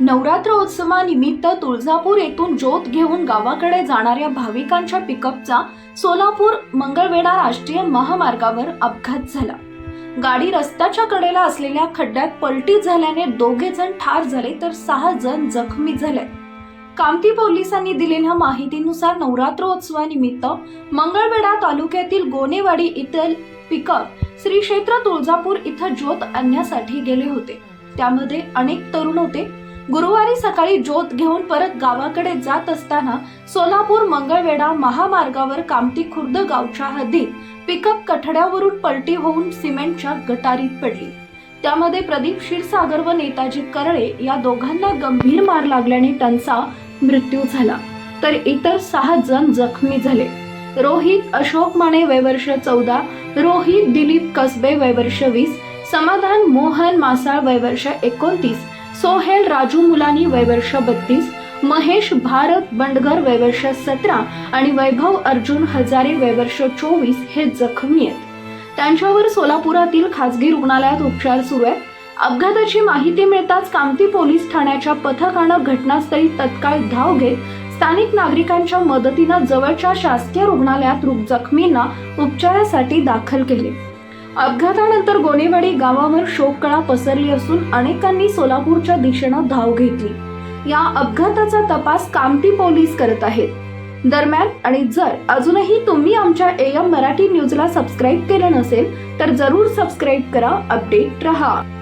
नवरात्रोत्सवानिमित्त तुळजापूर येथून ज्योत घेऊन गावाकडे जाणाऱ्या भाविकांच्या पिकअपचा सोलापूर मंगळवेढा राष्ट्रीय महामार्गावर अपघात झाला. गाडी रस्त्याच्या कडेला असलेल्या खड्ड्यात पलटी झाल्याने दोघे जण ठार झाले तर सहा जण जखमी झाले. कामती पोलिसांनी दिलेल्या माहितीनुसार नवरात्रोत्सवानिमित्त मंगळवेढा तालुक्यातील गोनेवाडी इथल पिकअप श्री क्षेत्र तुळजापूर इथं ज्योत आणण्यासाठी गेले होते. त्यामध्ये अनेक तरुण होते. गुरुवारी सकाळी ज्योत घेऊन परत गावाकडे जात असताना सोलापूर मंगळवेढा महामार्गावर कामती खुर्द गावच्या हद्दीत पिकअप कठड्यावरून पलटी होऊन सिमेंटच्या गटारीत पडली. त्यामध्ये प्रदीप क्षीरसागर व नेताजी करळे या दोघांना गंभीर मार लागल्याने त्यांचा मृत्यू झाला. तर इतर सहा जण जखमी झाले. रोहित अशोक माने वयवर्ष चौदा रोहित दिलीप कसबे वयवर्ष वीस समाधान मोहन मासाळ वयवर्ष एकोणतीस सोहेल राजू मुलानी वयवर्ष बत्तीस महेश भारत बंडगर वयवर्ष सतरा आणि वैभव अर्जुन हजारे वयवर्ष चोवीस हे जखमी आहेत. त्यांच्यावर सोलापुरातील खासगी रुग्णालयात उपचार सुरू आहेत. अपघाताची माहिती मिळताच कामती पोलीस ठाण्याच्या पथकानं घटनास्थळी तत्काळ धाव घेत स्थानिक नागरिकांच्या मदतीनं जवळच्या शासकीय रुग्णालयात रुग जखमींना उपचारासाठी दाखल केले. अपघातानंतर गोनेवाडी गावावर शोककळा पसरली असून अनेकांनी सोलापूरच्या दिशेनं धाव घेतली. या अपघाताचा तपास कामती पोलीस करत आहेत. दरम्यान आणि जर अजूनही तुम्ही आमच्या एम मराठी न्यूजला सबस्क्राईब केलं नसेल तर जरूर सबस्क्राईब करा अपडेट रहा.